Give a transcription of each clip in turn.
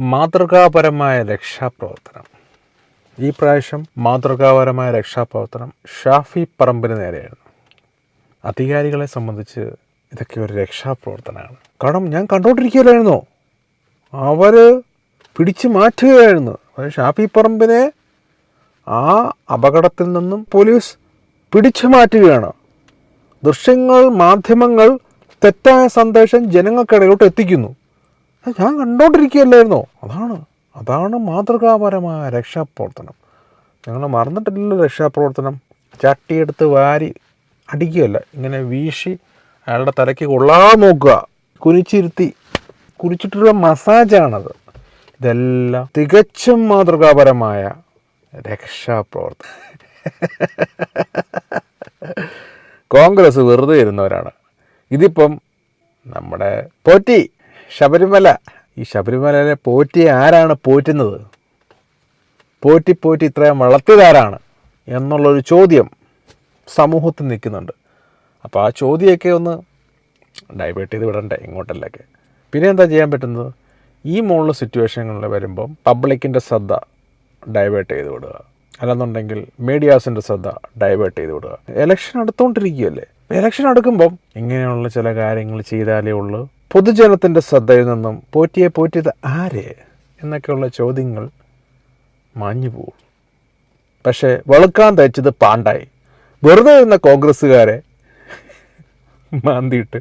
മാതൃകാപരമായ രക്ഷാപ്രവർത്തനം. ഈ പ്രാവശ്യം മാതൃകാപരമായ രക്ഷാപ്രവർത്തനം ഷാഫി പറമ്പിന് നേരെയായിരുന്നു. അധികാരികളെ സംബന്ധിച്ച് ഇതൊക്കെ ഒരു രക്ഷാപ്രവർത്തനമാണ്. കാരണം ഞാൻ കണ്ടുകൊണ്ടിരിക്കുകയല്ലായിരുന്നോ അവർ പിടിച്ചു മാറ്റുകയായിരുന്നു. ഷാഫി പറമ്പിനെ ആ അപകടത്തിൽ നിന്നും പോലീസ് പിടിച്ചു മാറ്റുകയാണ്. ദൃശ്യങ്ങൾ മാധ്യമങ്ങൾ തെറ്റായ സന്ദേശം ജനങ്ങൾക്കിടയിലോട്ട് എത്തിക്കുന്നു. ഞാൻ കണ്ടോണ്ടിരിക്കുകയല്ലായിരുന്നോ? അതാണ് അതാണ് മാതൃകാപരമായ രക്ഷാപ്രവർത്തനം. ഞങ്ങൾ മറന്നിട്ടില്ലല്ലോ രക്ഷാപ്രവർത്തനം. ചട്ടിയെടുത്ത് വാരി അടിക്കുകയല്ല ഇങ്ങനെ വീശി അയാളുടെ തലയ്ക്ക് കൊള്ളാൻ നോക്കുക. കുനിച്ചിരുത്തി കുനിച്ചിട്ടുള്ള മസാജാണത്. ഇതെല്ലാം തികച്ചും മാതൃകാപരമായ രക്ഷാപ്രവർത്തനം. കോൺഗ്രസ് വെറുതെ ഇരുന്നവരാണ്. ഇതിപ്പം നമ്മുടെ പോറ്റി. ശബരിമല. ഈ ശബരിമലയിലെ പോറ്റി ആരാണ് പോറ്റുന്നത്? പോറ്റി പോറ്റി ഇത്രയും വളർത്തിയതാരാണ് എന്നുള്ളൊരു ചോദ്യം സമൂഹത്തിൽ നിൽക്കുന്നുണ്ട്. അപ്പോൾ ആ ചോദ്യമൊക്കെ ഒന്ന് ഡൈവേർട്ട് ചെയ്ത് വിടണ്ടേ ഇങ്ങോട്ടല്ലൊക്കെ. പിന്നെ എന്താ ചെയ്യാൻ പറ്റുന്നത്? ഈ മുകളിൽ സിറ്റുവേഷനുകളിൽ വരുമ്പം പബ്ലിക്കിന്റെ ശ്രദ്ധ ഡൈവേർട്ട് ചെയ്ത് വിടുക. അല്ലെന്നുണ്ടെങ്കിൽ മീഡിയാസിന്റെ ശ്രദ്ധ ഡൈവേർട്ട് ചെയ്ത് വിടുക. ഇലക്ഷൻ അടുത്തുകൊണ്ടിരിക്കുകയല്ലേ ഇലക്ഷൻ അടുക്കുമ്പം ഇങ്ങനെയുള്ള ചില കാര്യങ്ങൾ ചെയ്താലേ ഉള്ളൂ. പൊതുജനത്തിന്റെ ശ്രദ്ധയിൽ നിന്നും പോറ്റിയെ പോറ്റിയത് ആര് എന്നൊക്കെയുള്ള ചോദ്യങ്ങൾ മാഞ്ഞു പോകും. പക്ഷേ വെളുക്കാൻ തയ്ച്ചത് പാണ്ടായി. വെറുതെ നിന്ന കോൺഗ്രസ്സുകാരെ മാന്തിയിട്ട്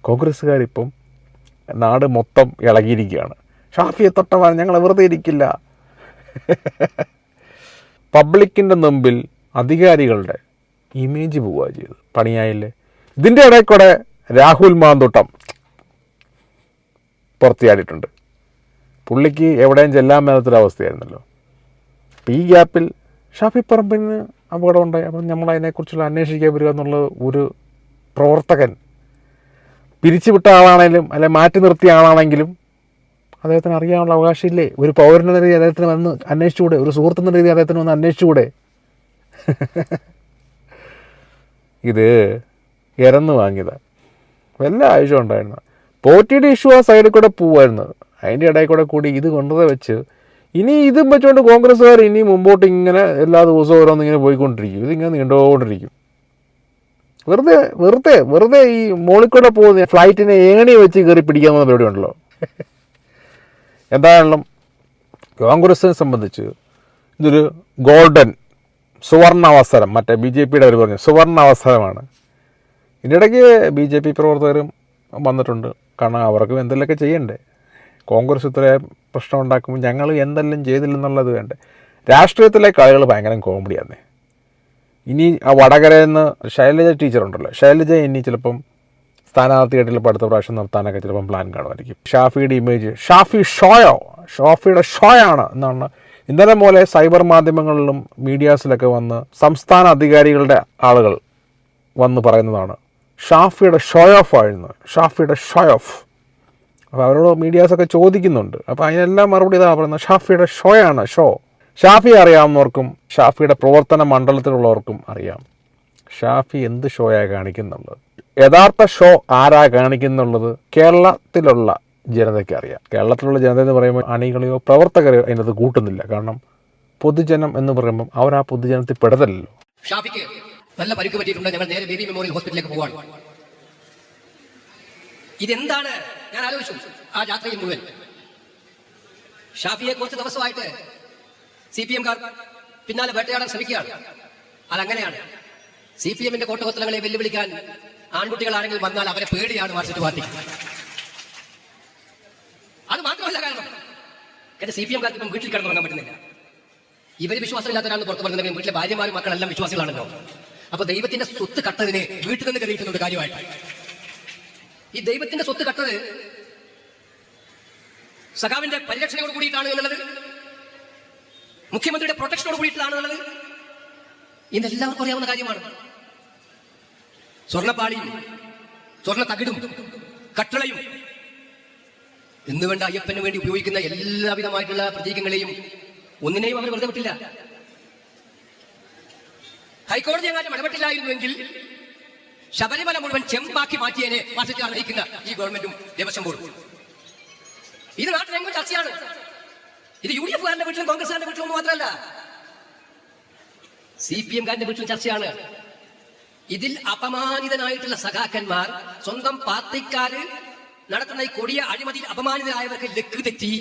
കോൺഗ്രസ്സുകാരിപ്പം നാട് മൊത്തം ഇളകിയിരിക്കുകയാണ്. ഷാഫിയെ തൊട്ടവാൻ ഞങ്ങൾ വെറുതെ ഇരിക്കില്ല. പബ്ലിക്കിന്റെ മുമ്പിൽ അധികാരികളുടെ ഇമേജ് പോവുക ചെയ്തു പണിയായില്ലേ? ഇതിന്റെ ഇടയിൽ കൂടെ രാഹുൽ മാന്തോട്ടം. പുറത്തിയാടിയിട്ടുണ്ട്. പുള്ളിക്ക് എവിടെയും ചെല്ലാൻ മേലത്തൊരവസ്ഥയായിരുന്നല്ലോ. അപ്പം ഈ ഗ്യാപ്പിൽ ഷാഫി പറമ്പിന് അപകടം ഉണ്ടായി അപ്പം നമ്മൾ അതിനെക്കുറിച്ചുള്ള അന്വേഷിക്കാൻ വരിക എന്നുള്ള ഒരു പ്രവർത്തകൻ പിരിച്ചുവിട്ട ആളാണെങ്കിലും അല്ലെ മാറ്റി നിർത്തിയ ആളാണെങ്കിലും അദ്ദേഹത്തിന് അറിയാനുള്ള അവകാശമില്ലേ? ഒരു പൗരനെന്ന രീതി അദ്ദേഹത്തിന് വന്ന് അന്വേഷിച്ചുകൂടെ? ഒരു സുഹൃത്തെന്ന രീതി അദ്ദേഹത്തിന് വന്ന് അന്വേഷിച്ചുകൂടെ? ഇത് ഇരന്ന് വാങ്ങിയതാണ് വല്ല ആവശ്യം ഉണ്ടായിരുന്നു? പോറ്റിയുടെ ഇഷ്യൂ ആ സൈഡിൽ കൂടെ പോവായിരുന്നു. അതിന്റെ ഇടയിൽ കൂടെ കൂടി ഇത് കൊണ്ടത് വെച്ച് ഇനി ഇതും വെച്ചുകൊണ്ട് കോൺഗ്രസ്സുകാർ ഇനി മുമ്പോട്ട് ഇങ്ങനെ എല്ലാ ദിവസവും ഓരോന്ന് ഇങ്ങനെ പോയിക്കൊണ്ടിരിക്കും. ഇതിങ്ങനെ നീണ്ടുകൊണ്ടിരിക്കും വെറുതെ വെറുതെ വെറുതെ ഈ മോളിൽ കൂടെ പോകുന്ന ഫ്ലൈറ്റിനെ ഏണി വെച്ച് കയറി പിടിക്കാവുന്ന പരിപാടി ഉണ്ടല്ലോ. എന്തായാലും കോൺഗ്രസിനെ സംബന്ധിച്ച് ഇതൊരു ഗോൾഡൻ സുവർണ അവസരം മറ്റേ ബി ജെ പിയുടെ അവർ പറഞ്ഞു സുവർണ അവസരമാണ് ഇതിനിടയ്ക്ക് ബി ജെ പി പ്രവർത്തകരും വന്നിട്ടുണ്ട്. കാരണം അവർക്കും എന്തെങ്കിലുമൊക്കെ ചെയ്യണ്ടേ? കോൺഗ്രസ് ഇത്രയും പ്രശ്നം ഉണ്ടാക്കുമ്പോൾ ഞങ്ങൾ എന്തെല്ലാം ചെയ്തില്ലെന്നുള്ളത് വേണ്ടേ? രാഷ്ട്രീയത്തിലെ കളികൾ ഭയങ്കര കോമഡിയാണ് ഇനി ആ വടകരയിൽ നിന്ന് ശൈലജ ടീച്ചറുണ്ടല്ലോ ശൈലജ ഇനി ചിലപ്പം സ്ഥാനാർത്ഥിയായിട്ട് ചിലപ്പോൾ അടുത്ത പ്രാവശ്യം നിർത്താനൊക്കെ ചിലപ്പം പ്ലാൻ കാണുമായിരിക്കും. ഷാഫിയുടെ ഇമേജ് ഷാഫി ഷോയോ? ഷാഫിയുടെ ഷോയാണ് എന്നാണ്. ഇന്നലെ പോലെ സൈബർ മാധ്യമങ്ങളിലും മീഡിയാസിലൊക്കെ വന്ന് സംസ്ഥാന അധികാരികളുടെ ആളുകൾ വന്ന് പറയുന്നതാണ്. ഷാഫിയുടെ ഷോ ഓഫ് ആയിരുന്നു. ഷാഫിയുടെ ഷോ ഓഫ്. അപ്പോൾ അവരോട് മീഡിയാസൊക്കെ ചോദിക്കുന്നുണ്ട്. അപ്പോൾ അതിനെല്ലാം മറുപടി ഇതാ പറയുന്നത് ഷാഫിയുടെ ഷോയാണ് ഷോ. ഷാഫി അറിയാവുന്നവർക്കും ഷാഫിയുടെ പ്രവർത്തന മണ്ഡലത്തിലുള്ളവർക്കും അറിയാം. ഷാഫി എന്ത് ഷോയാണ് കാണിക്കുന്നുള്ളത്? യഥാർത്ഥ ഷോ ആരാ കാണിക്കുന്നുള്ളത്? കേരളത്തിലുള്ള ജനതയ്ക്ക് അറിയാം. കേരളത്തിലുള്ള ജനത എന്ന് പറയുമ്പോൾ അണികളെയോ പ്രവർത്തകരെയോ അതിനകത്ത് കൂട്ടുന്നില്ല. കാരണം പൊതുജനം എന്ന് പറയുമ്പം അവർ ആ പൊതുജനത്തിൽ പെടുതല്ലോ ഷാഫിക്ക് നല്ല പരിക്ക് പറ്റിയിട്ടുണ്ട്. ഞങ്ങൾ നേരെ ബേബി മെമ്മോറിയൽ ഹോസ്പിറ്റലിലേക്ക് പോവാണ്. ഇതെന്താണ്? ഞാൻ ആലോചിച്ചു. ആ യാത്രയിൽ മുഴുവൻ. ഷാഫിയെ കുറച്ച് ദിവസമായിട്ട് സി പി എംകാർ പിന്നാലെ വേട്ടയാടാൻ ശ്രമിക്കുകയാണ്. അതങ്ങനെയാണ്. സി പി എമ്മിന്റെ കോട്ടകോത്തലങ്ങളെ വെല്ലുവിളിക്കാൻ ആൺകുട്ടികൾ ആരെങ്കിലും വന്നാൽ അവരെ പേടിയാണ് മാർക്സിസ്റ്റ് പാർട്ടി. അത് മാത്രമല്ല കാരണം എന്റെ സി പി എംകാർക്ക് ഇപ്പം വീട്ടിൽ കിടന്നുറങ്ങാൻ പറ്റുന്നില്ല. ഇവർ വിശ്വാസമില്ലാത്തവരാണ് പുറത്ത് പറഞ്ഞെങ്കിൽ വീട്ടിലെ ഭാര്യമാരും മക്കളെല്ലാം വിശ്വാസികളാണല്ലോ. അപ്പൊ ദൈവത്തിന്റെ സ്വത്ത് കട്ടതിനെ വീട്ടിൽ നിന്ന് കരുതിയിട്ടുണ്ട് കാര്യമായിട്ട്. ഈ ദൈവത്തിന്റെ സ്വത്ത് കട്ടത് സഖാവിന്റെ പരിരക്ഷണയോട് കൂടിയിട്ടാണ് എന്നുള്ളത് മുഖ്യമന്ത്രിയുടെ പ്രൊട്ടക്ഷനോട് കൂടിയിട്ടാണ് എന്നുള്ളത് ഇന്നെല്ലാവർക്കും അറിയാവുന്ന കാര്യമാണ്. സ്വർണപ്പാളിയും സ്വർണ തകിടും കട്ടളയും എന്ന് വേണ്ട അയ്യപ്പന് വേണ്ടി ഉപയോഗിക്കുന്ന എല്ലാവിധമായിട്ടുള്ള പ്രതീകങ്ങളെയും ഒന്നിനെയും അവർ വെറുതെ വിട്ടില്ല. ഹൈക്കോടതി എങ്ങാനും ഇടപെട്ടില്ലായിരുന്നുവെങ്കിൽ ശബരിമല മുഴുവൻ ചെമ്പാക്കി മാറ്റിയതിനെ മാറ്റി അറിയിക്കുന്ന ഈ ഗവൺമെന്റും ദേവസ്വം ബോർഡും. ഇത് നാട്ടിലെങ്ങും ചർച്ചയാണ്. ഇത് യു ഡി എഫുകാരന്റെ വീട്ടിലും കോൺഗ്രസ്സുകാരന്റെ വീട്ടിലും മാത്രമല്ല. സി പി എംകാരന്റെ വീട്ടിലും ചർച്ചയാണ്. ഇതിൽ അപമാനിതനായിട്ടുള്ള സഖാക്കന്മാർ സ്വന്തം പാർട്ടിക്കാര് നടത്തുന്ന ഈ കൊടിയ അഴിമതിയിൽ അപമാനിതരായവർക്ക് ലക്ക് തെറ്റി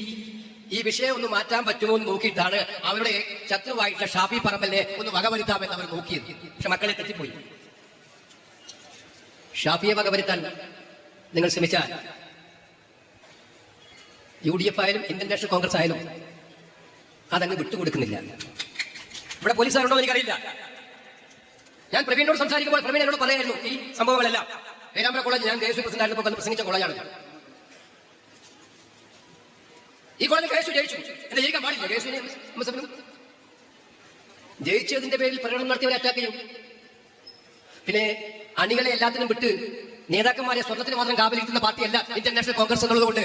ഈ വിഷയം ഒന്ന് മാറ്റാൻ പറ്റുമോ എന്ന് നോക്കിയിട്ടാണ് അവരുടെ ശത്രുവായിട്ടുള്ള ഷാഫി പറമ്പലിനെ ഒന്ന് വകവരുത്താമെന്ന് അവർ നോക്കിയത്. പക്ഷെ മക്കളെ തെറ്റിപ്പോയി. ഷാഫിയെ വകവരുത്താൻ നിങ്ങൾ ശ്രമിച്ചാൽ യു ഡി എഫ് ആയാലും ഇന്ത്യൻ നാഷണൽ കോൺഗ്രസ് ആയാലും അതങ്ങ് വിട്ടുകൊടുക്കുന്നില്ല. ഇവിടെ പോലീസുകാരുണ്ടോ എനിക്കറിയില്ല. ഞാൻ പ്രവീണിനോട് സംസാരിക്കുമ്പോൾ പ്രവീൺ എന്നോട് പറയായിരുന്നു ഈ സംഭവങ്ങളെല്ലാം. പേരാമ്പ്ര കോളേജ് ഞാൻ ദേശീയ പ്രസിഡന്റ് പ്രസംഗിച്ച കോളേജാണ് ഈ കോളേജിൽ കേസു ജയിച്ചു. എന്നെ ജയിക്കാൻ പാടില്ല കേസുവിനെ ജയിച്ചതിന്റെ പേരിൽ പ്രകടനം നടത്തിയവരെ അറ്റാക്ക് ചെയ്യും. പിന്നെ അണികളെ എല്ലാത്തിനും വിട്ട് നേതാക്കന്മാരെ സ്വർണത്തിന് മാത്രം കാവലിരിക്കുന്ന പാർട്ടിയല്ല ഇന്ത്യൻ നാഷണൽ കോൺഗ്രസ് എന്നുള്ളതുകൊണ്ട്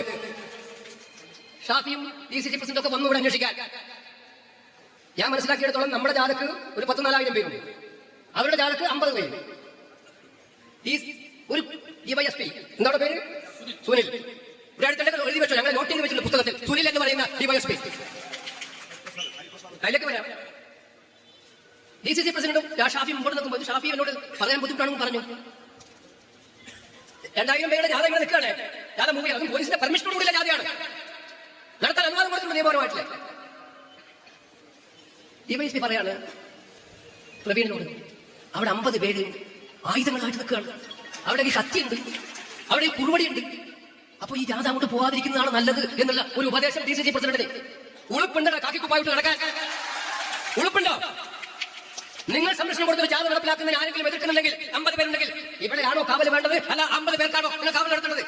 ഷാഫിയും ഡി സി സി പ്രസിഡന്റ് ഒക്കെ വന്നു ഇവിടെ അന്വേഷിക്കാൻ. ഞാൻ മനസ്സിലാക്കിയെടുത്തോളം നമ്മുടെ ജാഥക്ക് ഒരു പത്ത് നാലായിരം പേരുണ്ട്. അവരുടെ ജാഥക്ക് അമ്പത് പേര് ഈ ഒരു പി എന്താണ് പേര്? സുനിൽ. ഇവിടെ എഴുതി വെച്ചോ ഞങ്ങൾ നോട്ട് ചെയ്ത് വെച്ചിട്ടുണ്ട് പുസ്തകത്തിൽ. സുനിൽ എന്ന് പറയുന്ന ഡിവൈഎസ്പി അതിലേക്ക് വരാം. ഡി സി സി പ്രസിഡന്റും ഷാഫി മുമ്പോട്ട് നിൽക്കുമ്പോൾ ഷാഫി എന്നോട് പറയാൻ ബുദ്ധിമുട്ടാണെന്ന് പറഞ്ഞു. രണ്ടായിരം പേരുടെ ജാഥ ഇവിടെ നിൽക്കുകയാണ്. ജാഥ മൂവി അതും പോലീസിന്റെ പെർമിഷനോട് ജാഥയാണ്. നടത്താൻ അനുവാദം കൊടുത്തിട്ടുണ്ട് നിയമപരമായിട്ടില്ല? ഡിവൈഎസ്പി പറയാണ് പ്രവീണിനോട് അവിടെ അമ്പത് പേര് ആയുധങ്ങളായിട്ട് നിൽക്കുകയാണ്. അവിടെ ഈ കത്തിയുണ്ട് അവിടെ ഈ കുറുവടിയുണ്ട്. അപ്പൊ ഈ ജാഥ അങ്ങോട്ട് പോവാതിരിക്കുന്നതാണ് നല്ലത് എന്നുള്ള ഒരു ഉപദേശം ഡി സി സി പ്രസിഡന്റിന്. ഉളുപ്പുണ്ടോ കാക്കിക്കുപ്പായിട്ട് നടക്കാൻ. ഉളുപ്പുണ്ടോ? നിങ്ങൾ സംരക്ഷണം കൊടുത്ത ഒരു ജാഥ നടപ്പിലാക്കുന്നതിന് ആരെങ്കിലും എതിർക്കുന്നുണ്ടെങ്കിൽ അമ്പത് പേരുണ്ടെങ്കിൽ ഇവിടെയാണോ കാവൽ വേണ്ടത്? അല്ല അമ്പത് പേർക്കാണോ നിങ്ങൾ കാവൽ നടത്തേണ്ടത്?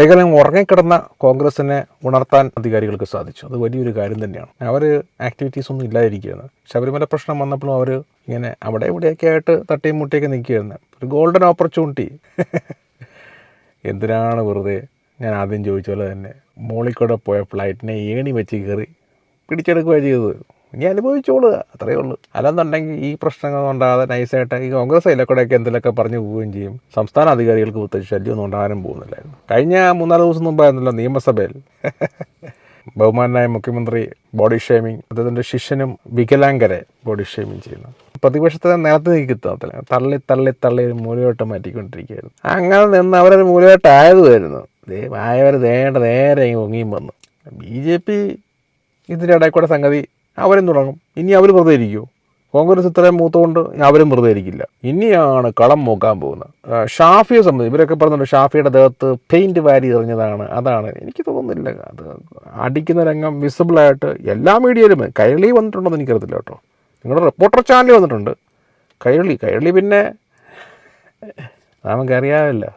ഏകലം ഉറങ്ങിക്കിടന്ന കോൺഗ്രസിനെ ഉണർത്താൻ അധികാരികൾക്ക് സാധിച്ചു. അത് വലിയൊരു കാര്യം തന്നെയാണ്. അവർ ആക്ടിവിറ്റീസ് ഒന്നും ഇല്ലാതിരിക്കുകയാണ്. ശബരിമല പ്രശ്നം വന്നപ്പോഴും അവർ ഇങ്ങനെ അവിടെ ഇവിടെയൊക്കെ ആയിട്ട് തട്ടിയും മുട്ടിയൊക്കെ നിൽക്കുകയായിരുന്നു. ഒരു ഗോൾഡൻ ഓപ്പർച്യൂണിറ്റി എന്തിനാണ് വെറുതെ ഞാൻ ആദ്യം ചോദിച്ച പോലെ തന്നെ മോളിക്കൂടെ പോയ ഫ്ലൈറ്റിനെ ഏണി വെച്ച് കയറി പിടിച്ചെടുക്കുകയാണ് ചെയ്തത്. ഇനി അനുഭവിച്ചോളുക അത്രയേ ഉള്ളൂ. അല്ലെന്നുണ്ടെങ്കിൽ ഈ പ്രശ്നങ്ങൾ ഉണ്ടാകാതെ നൈസായിട്ട് ഈ കോൺഗ്രസ് ഇലക്കൂടെയൊക്കെ എന്തെങ്കിലുമൊക്കെ പറഞ്ഞു പോവുകയും ചെയ്യും. സംസ്ഥാന അധികാരികൾക്ക് പ്രത്യേകിച്ച് ശല്യമൊന്നും ഉണ്ടാകാനും പോകുന്നില്ലായിരുന്നു. കഴിഞ്ഞ മൂന്നാൽ ദിവസം മുമ്പായിരുന്നല്ലോ നിയമസഭയിൽ. ബഹുമാനായ മുഖ്യമന്ത്രി ബോഡി ഷേമിങ് അദ്ദേഹത്തിന്റെ ശിഷ്യനും വികലാംഗരെ ബോഡി ഷേമിങ് ചെയ്യുന്നു. പ്രതിപക്ഷത്തെ നേരത്തെ നീക്കത്തില്ല തള്ളി തള്ളി തള്ളി ഒരു മൂലയോട്ട് മാറ്റിക്കൊണ്ടിരിക്കുകയായിരുന്നു. അങ്ങനെ നിന്ന് അവരൊരു മൂലയോട്ടായതുമായിരുന്നു. ആയവർ നേരെ നേരെ ഒങ്ങിയും വന്നു. ബി ജെ പി ഇതിന്റെ ഇടയ്ക്കൂടെ സംഗതി അവരും തുടങ്ങും. ഇനി അവർ വെറുതെ ഇരിക്കുമോ കോൺഗ്രസ് ഇത്രയും മൂത്തുകൊണ്ട് അവരും വെറുതെ ഇരിക്കില്ല. ഇനിയാണ് കളം നോക്കാൻ പോകുന്നത്. ഷാഫിയെ സംബന്ധിച്ച് ഇവരൊക്കെ പറഞ്ഞിട്ടുണ്ട് ഷാഫിയുടെ ദേഹത്ത് പെയിന്റ് വാരി എറിഞ്ഞതാണ്. അതാണ്. എനിക്ക് തോന്നുന്നില്ല. അത് അടിക്കുന്ന രംഗം വിസിബിളായിട്ട് എല്ലാ മീഡിയയിലും കൈരളി വന്നിട്ടുണ്ടെന്ന് എനിക്കറിയത്തില്ല കേട്ടോ. നിങ്ങളുടെ റിപ്പോർട്ടർ ചാനൽ വന്നിട്ടുണ്ട്. കൈരളി കൈരളി പിന്നെ നമുക്കറിയാമല്ലോ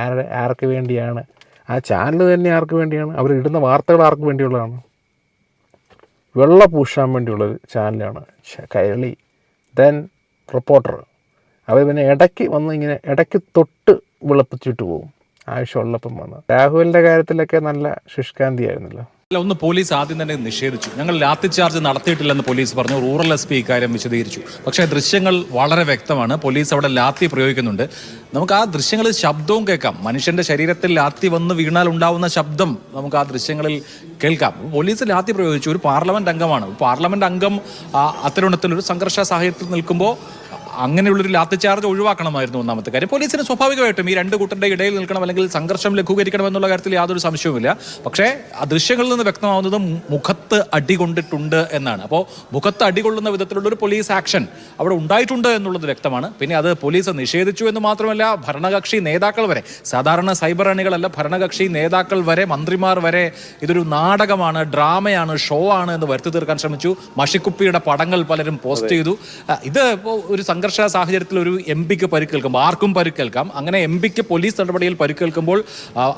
ആരുടെ ആർക്ക് വേണ്ടിയാണ്? ആ ചാനൽ തന്നെ ആർക്ക് വേണ്ടിയാണ്? അവർ ഇടുന്ന വാർത്തകൾ ആർക്ക് വേണ്ടിയുള്ളതാണ്? വെള്ള പൂശാൻ വേണ്ടിയുള്ളൊരു ചാനലാണ് കൈരളി ദെൻ റിപ്പോർട്ടർ അവർ പിന്നെ ഇടയ്ക്ക് വന്ന് ഇങ്ങനെ ഇടയ്ക്ക് തൊട്ട് വിളപ്പിച്ചിട്ട് പോകും. ആവശ്യമുള്ളപ്പം വന്ന്. രാഹുലിന്റെ കാര്യത്തിലൊക്കെ നല്ല ശുഷ്കാന്തിയായിരുന്നല്ലോ അല്ല ഒന്ന് പോലീസ് ആദ്യം തന്നെ നിഷേധിച്ചു. ഞങ്ങൾ ലാത്തി ചാർജ് നടത്തിയിട്ടില്ലെന്ന് പോലീസ് പറഞ്ഞു. റൂറൽ എസ് പി ഇക്കാര്യം വിശദീകരിച്ചു. പക്ഷേ ദൃശ്യങ്ങൾ വളരെ വ്യക്തമാണ്. പോലീസ് അവിടെ ലാത്തി പ്രയോഗിക്കുന്നുണ്ട്. നമുക്ക് ആ ദൃശ്യങ്ങളിൽ ശബ്ദവും കേൾക്കാം. മനുഷ്യന്റെ ശരീരത്തിൽ ലാത്തി വന്ന് വീണാൽ ഉണ്ടാവുന്ന ശബ്ദം നമുക്ക് ആ ദൃശ്യങ്ങളിൽ കേൾക്കാം. പോലീസ് ലാത്തി പ്രയോഗിച്ചു. ഒരു പാർലമെന്റ് അംഗമാണ്. പാർലമെന്റ് അംഗം അത്തരത്തിൽ ഒരു സംഘർഷ സാഹചര്യത്തിൽ നിൽക്കുമ്പോൾ അങ്ങനെയുള്ളൊരു ലാത്തി ചാർജ് ഒഴിവാക്കണമായിരുന്നു ഒന്നാമത്തെ കാര്യം. പോലീസിന് സ്വാഭാവികമായിട്ടും ഈ രണ്ട് കൂട്ടരുടെ ഇടയിൽ നിൽക്കണം അല്ലെങ്കിൽ സംഘർഷം ലഘൂകരിക്കണം എന്നുള്ള കാര്യത്തിൽ യാതൊരു സംശയവുമില്ല. പക്ഷേ ആ ദൃശ്യങ്ങളിൽ നിന്ന് വ്യക്തമാവുന്നത് മുഖത്ത് അടി കൊണ്ടിട്ടുണ്ട് എന്നാണ്. അപ്പോൾ മുഖത്ത് അടി കൊള്ളുന്ന വിധത്തിലുള്ള ഒരു പോലീസ് ആക്ഷൻ അവിടെ ഉണ്ടായിട്ടുണ്ട് എന്നുള്ളത് വ്യക്തമാണ്. പിന്നെ അത് പോലീസ് നിഷേധിച്ചു എന്ന് മാത്രമല്ല ഭരണകക്ഷി നേതാക്കൾ വരെ സാധാരണ സൈബർ അണികളല്ല ഭരണകക്ഷി നേതാക്കൾ വരെ മന്ത്രിമാർ വരെ ഇതൊരു നാടകമാണ് ഡ്രാമയാണ് ഷോ ആണ് എന്ന് വരുത്തി തീർക്കാൻ ശ്രമിച്ചു. മഷിക്കുപ്പിയുടെ പടങ്ങൾ പലരും പോസ്റ്റ് ചെയ്തു. ഇത് ഒരു സംഘർഷ സാഹചര്യത്തിൽ ഒരു എം പിക്ക് പരുക്കേൽക്കുമ്പോൾ ആർക്കും പരുക്കേൽക്കാം. അങ്ങനെ എം പിക്ക് പോലീസ് നടപടിയിൽ പരുക്കേൽക്കുമ്പോൾ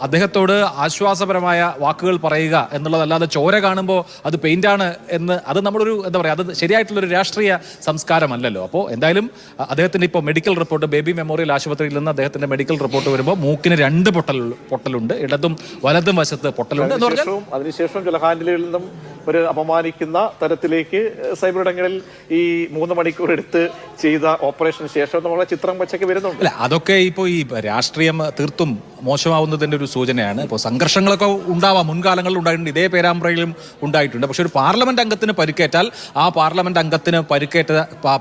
അദ്ദേഹത്തോട് ആശ്വാസപരമായ വാക്കുകൾ പറയുക എന്നുള്ളതല്ലാതെ ചോര കാണുമ്പോൾ അത് പെയിന്റാണ് എന്ന് അത് നമ്മളൊരു എന്താ പറയുക അത് ശരിയായിട്ടുള്ളൊരു രാഷ്ട്രീയ സംസ്കാരമല്ലല്ലോ. അപ്പോൾ എന്തായാലും അദ്ദേഹത്തിന്റെ ഇപ്പോൾ മെഡിക്കൽ റിപ്പോർട്ട് ബേബി മെമ്മോറിയൽ ആശുപത്രിയിൽ നിന്ന് അദ്ദേഹത്തിന്റെ മെഡിക്കൽ റിപ്പോർട്ട് വരുമ്പോൾ മൂക്കിന് രണ്ട് പൊട്ടൽ പൊട്ടലുണ്ട്. ഇടതും വലതും വശത്ത് പൊട്ടലുണ്ട് എന്ന് പറഞ്ഞാൽ അതിനുശേഷം ചില ഹാൻഡിലുകളിൽ നിന്നും ഒരു അപമാനിക്കുന്ന തരത്തിലേക്ക് സൈബർ ഇടങ്ങളിൽ ഈ മൂന്ന് മണിക്കൂർ എടുത്ത് ചെയ്ത ഓപ്പറേഷന് ശേഷം നമ്മളെ ചിത്രം പച്ചയ്ക്ക് വരുന്നുണ്ട്. അല്ല അതൊക്കെ ഇപ്പോൾ ഈ രാഷ്ട്രീയം തീർത്തും മോശമാവുന്നതിന്റെ ഒരു സൂചനയാണ്. ഇപ്പോൾ സംഘർഷങ്ങളൊക്കെ ഉണ്ടാവാം. മുൻകാലങ്ങളിൽ ഉണ്ടായിട്ടുണ്ട്. ഇതേ പേരാമ്പ്രയിലും ഉണ്ടായിട്ടുണ്ട്. പക്ഷേ ഒരു പാർലമെന്റ് അംഗത്തിന് പരിക്കേറ്റാൽ ആ പാർലമെന്റ് അംഗത്തിന് പരിക്കേറ്റ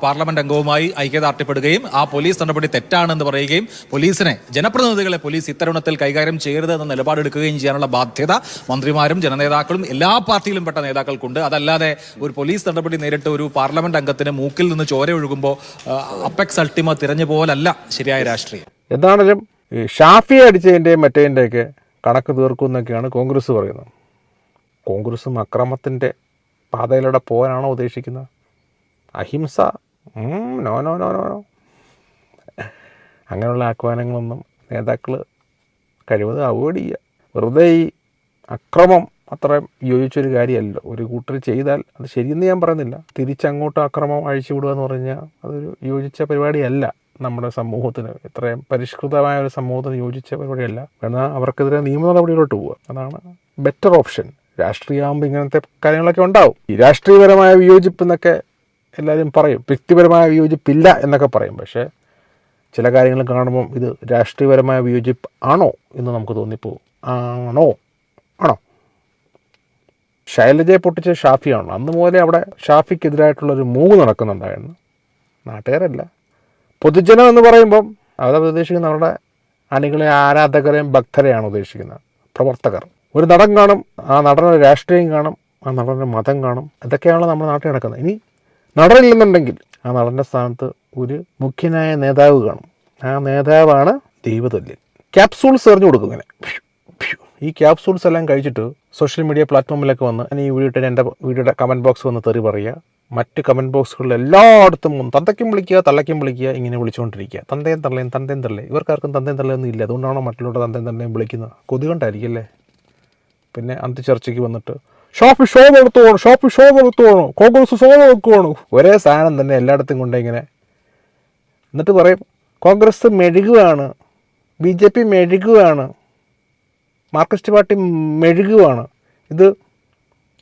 പാർലമെന്റ് അംഗവുമായി ഐക്യദാർഢ്യപ്പെടുകയും ആ പോലീസ് നടപടി തെറ്റാണെന്ന് പറയുകയും പോലീസിനെ ജനപ്രതിനിധികളെ പോലീസ് ഇത്തരുണത്തിൽ കൈകാര്യം ചെയ്യരുത് എന്ന നിലപാടെടുക്കുകയും ചെയ്യാനുള്ള ബാധ്യത മന്ത്രിമാരും ജനനേതാക്കളും എല്ലാ പാർട്ടിയിലും പെട്ട നേതാക്കൾക്കുണ്ട്. അതല്ലാതെ ഒരു പോലീസ് നടപടി നേരിട്ട് ഒരു പാർലമെന്റ് അംഗത്തിന് മൂക്കിൽ നിന്ന് ചോര ഒഴുകുമ്പോൾ അപ്പെക്സ് അൾട്ടിമ തിരഞ്ഞു പോലല്ല ശരിയായ രാഷ്ട്രീയം. എന്താണേലും ഈ ഷാഫി അടിച്ചതിന്റെയും മറ്റേതിന്റെയൊക്കെ കണക്ക് തീർക്കും എന്നൊക്കെയാണ് കോൺഗ്രസ് പറയുന്നത്. കോൺഗ്രസും അക്രമത്തിന്റെ പാതയിലൂടെ പോകാനാണോ ഉദ്ദേശിക്കുന്നത്? അഹിംസ? No no no no no അങ്ങനെയുള്ള ആഹ്വാനങ്ങളൊന്നും നേതാക്കൾ കഴിവത് അവോയ്ഡ് ചെയ്യുക. വെറുതെ ഈ അക്രമം അത്ര യോജിച്ചൊരു കാര്യമല്ല. ഒരു കൂട്ടർ ചെയ്താൽ അത് ശരിയെന്ന് ഞാൻ പറയുന്നില്ല. തിരിച്ചങ്ങോട്ട് അക്രമം അഴിച്ചു വിടുക എന്ന് പറഞ്ഞാൽ അതൊരു യോജിച്ച പരിപാടിയല്ല. നമ്മുടെ സമൂഹത്തിന് ഇത്രയും പരിഷ്കൃതമായ ഒരു സമൂഹത്തിന് യോജിച്ച പരിപാടിയല്ല എന്നാൽ അവർക്കെതിരെ നിയമ നടപടികളോട്ട് പോവുക. അതാണ് ബെറ്റർ ഓപ്ഷൻ രാഷ്ട്രീയമാകുമ്പോൾ ഇങ്ങനത്തെ കാര്യങ്ങളൊക്കെ ഉണ്ടാവും. ഈ രാഷ്ട്രീയപരമായ വിയോജിപ്പ് എന്നൊക്കെ എല്ലാവരും പറയും. വ്യക്തിപരമായ വിയോജിപ്പില്ല എന്നൊക്കെ പറയും. പക്ഷേ ചില കാര്യങ്ങൾ കാണുമ്പം ഇത് രാഷ്ട്രീയപരമായ വിയോജിപ്പ് ആണോ എന്ന് നമുക്ക് തോന്നിപ്പോവും ആണോ? ആണോ? ശൈലജയെ പൊട്ടിച്ച ഷാഫിയാണോ? അന്ന് മുതലേ അവിടെ ഷാഫിക്കെതിരായിട്ടുള്ളൊരു മൂവ് നടക്കുന്നുണ്ടായിരുന്നു. നാട്ടുകാരല്ല. പൊതുജനം എന്ന് പറയുമ്പം അവിടെ ഉദ്ദേശിക്കുന്ന അവരുടെ അണികളെ ആരാധകരെയും ഭക്തരെയാണ് ഉദ്ദേശിക്കുന്നത് പ്രവർത്തകർ. ഒരു നടൻ കാണും ആ നടന രാഷ്ട്രീയം കാണും ആ നടന്റെ മതം കാണും. ഇതൊക്കെയാണ് നമ്മുടെ നാട്ടിൽ നടക്കുന്നത്. ഇനി നടനില്ലെന്നുണ്ടെങ്കിൽ ആ നടന്റെ സ്ഥാനത്ത് ഒരു മുഖ്യനായ നേതാവ് കാണും. ആ നേതാവാണ് ദൈവതുല്യൻ. ക്യാപ്സൂൾസ് എറിഞ്ഞു കൊടുക്കും ഇങ്ങനെ. ഈ ക്യാപ്സൂൾസ് എല്ലാം കഴിച്ചിട്ട് സോഷ്യൽ മീഡിയ പ്ലാറ്റ്ഫോമിലൊക്കെ വന്ന് ഞാൻ ഈ വീഡിയോ എന്റെ വീഡിയോയുടെ കമന്റ് ബോക്സ് വന്ന് തെറി പറയുക. മറ്റ് കമന്റ് ബോക്സുകളിൽ എല്ലായിടത്തും തന്തയ്ക്കും വിളിക്കുക തള്ളയ്ക്കും വിളിക്കുക ഇങ്ങനെ വിളിച്ചുകൊണ്ടിരിക്കുക. തന്തയും തള്ളയും തന്തയും തള്ളയും. ഇവർക്കാർക്കും തന്തയും തള്ളയൊന്നും ഇല്ല. അതുകൊണ്ടാണോ മറ്റുള്ളവരുടെ തന്തയും തള്ളയും വിളിക്കുന്നത്? കൊതി കൊണ്ടായിരിക്കും അല്ലേ പിന്നെ അന്ത് ചർച്ചയ്ക്ക് വന്നിട്ട് ഷോപ്പ് ഷോ നടത്തുവാണ് ഷോപ്പ് ഷോ നടത്തുവാണ് കോൺഗ്രസ് ഷോ നടക്കുവാണ് ഒരേ സാധനം തന്നെ എല്ലായിടത്തും കൊണ്ടേ ഇങ്ങനെ. എന്നിട്ട് പറയും കോൺഗ്രസ് മെഴുകുകയാണ് ബി ജെ പി മെഴുകുകയാണ് മാർക്സിസ്റ്റ് പാർട്ടി മെഴുകുകയാണ് ഇത്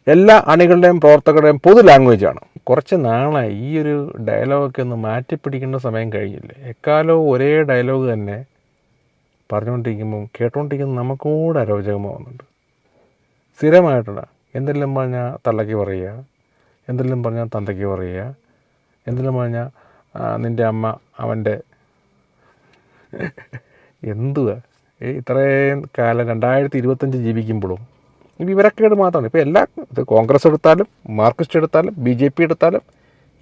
എല്ലാ അണികളുടെയും പ്രവർത്തകരുടെയും പൊതു ലാംഗ്വേജാണ് കുറച്ച് നാളായി ഈ ഒരു ഡയലോഗൊക്കെ ഒന്ന് മാറ്റിപ്പിടിക്കേണ്ട സമയം കഴിഞ്ഞില്ലേ? എക്കാലവും ഒരേ ഡയലോഗ് തന്നെ പറഞ്ഞുകൊണ്ടിരിക്കുമ്പം കേട്ടുകൊണ്ടിരിക്കുന്ന നമുക്കൂടെ കൂടെ അരോചകമാവുന്നുണ്ട് സ്ഥിരമായിട്ടുള്ള എന്തെല്ലാം പറഞ്ഞാൽ തള്ളയ്ക്ക് പറയുക? എന്തെല്ലാം പറഞ്ഞാൽ തന്തയ്ക്ക് പറയുക? എന്തെല്ലാം പറഞ്ഞാൽ നിന്റെ അമ്മ അവന്റെ എന്തുവാ? ഇത്രയും കാലം രണ്ടായിരത്തി ഇരുപത്തഞ്ച് ജീവിക്കുമ്പോഴും വിവരക്കേട് മാത്രമാണ്. ഇപ്പോൾ എല്ലാ ഇത് കോൺഗ്രസ് എടുത്താലും മാർക്സിസ്റ്റ് എടുത്താലും ബി ജെ പി എടുത്താലും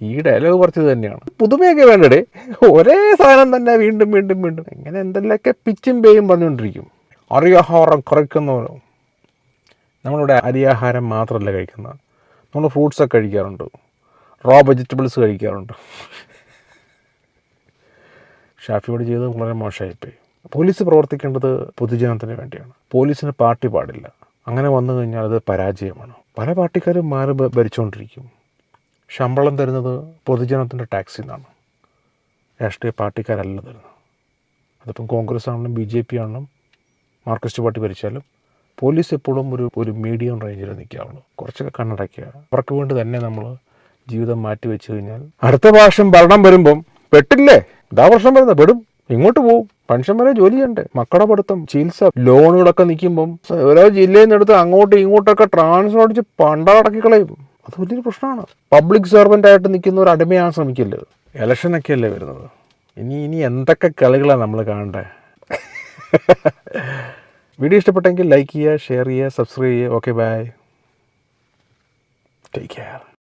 ഈ ഡയലോഗ് കുറച്ചത് തന്നെയാണ്. പുതുമയൊക്കെ വേണ്ടടേ. ഒരേ സാധനം തന്നെ വീണ്ടും വീണ്ടും വീണ്ടും. ഇങ്ങനെ എന്തെല്ലാമൊക്കെ പിച്ചും പേയും പറഞ്ഞുകൊണ്ടിരിക്കും. അറിയാഹാരം കുറയ്ക്കുന്നവരോ നമ്മളിവിടെ അരിയാഹാരം മാത്രമല്ല കഴിക്കുന്നത്. നമ്മൾ ഫ്രൂട്ട്സൊക്കെ കഴിക്കാറുണ്ട്. റോ വെജിറ്റബിൾസ് കഴിക്കാറുണ്ട്. ഷാഫിയോട് ചെയ്തത് വളരെ മോശമായിപ്പോയി. പോലീസ് പ്രവർത്തിക്കേണ്ടത് പൊതുജനത്തിന് വേണ്ടിയാണ്. പോലീസിന് പാർട്ടി പാടില്ല. അങ്ങനെ വന്നു കഴിഞ്ഞാൽ അത് പരാജയമാണ്. പല പാർട്ടിക്കാരും മാറി ഭരിച്ചുകൊണ്ടിരിക്കും ശമ്പളം തരുന്നത് പൊതുജനത്തിന്റെ ടാക്സിൽ നിന്നാണ്. രാഷ്ട്രീയ പാർട്ടിക്കാരല്ല തരുന്നത്. അതിപ്പം കോൺഗ്രസ് ആണെങ്കിലും ബി ജെ പി ആണെങ്കിലും മാർക്സിസ്റ്റ് പാർട്ടി ഭരിച്ചാലും പോലീസ് എപ്പോഴും ഒരു ഒരു മീഡിയം റേഞ്ചിൽ നിൽക്കാവുള്ളൂ കുറച്ചൊക്കെ കണ്ണടയ്ക്കുക. അവർക്ക് വേണ്ടി തന്നെ നമ്മൾ ജീവിതം മാറ്റി വെച്ച് കഴിഞ്ഞാൽ അടുത്ത പ്രാവശ്യം ഭരണം വരുമ്പം പെട്ടില്ലേ? ഇതാ വർഷം വരുന്നത്. പെടും. ഇങ്ങോട്ട് പോവും. പെൻഷൻ ജോലിയുണ്ട്. മക്കളുടെ പഠിത്തം ചികിത്സ ലോണുകളൊക്കെ നിൽക്കുമ്പം ഓരോ ജില്ലയിൽ നിന്ന് എടുത്ത് അങ്ങോട്ടും ഇങ്ങോട്ടൊക്കെ ട്രാൻസ്ഫർ അടിച്ച് പണ്ടടക്കി കളയും അത് വലിയൊരു പ്രശ്നമാണ്. പബ്ലിക് സെർവന്റ് ആയിട്ട് നിൽക്കുന്ന ഒരു അടിമയാകാൻ ശ്രമിക്കല്ലേ ഇലക്ഷനൊക്കെ അല്ലേ വരുന്നത്? ഇനി ഇനി എന്തൊക്കെ കളികളാണ് നമ്മൾ കാണണ്ടേ? വീഡിയോ ഇഷ്ടപ്പെട്ടെങ്കിൽ ലൈക്ക് ചെയ്യുക ഷെയർ ചെയ്യുക സബ്സ്ക്രൈബ് ചെയ്യുക. Okay bye take care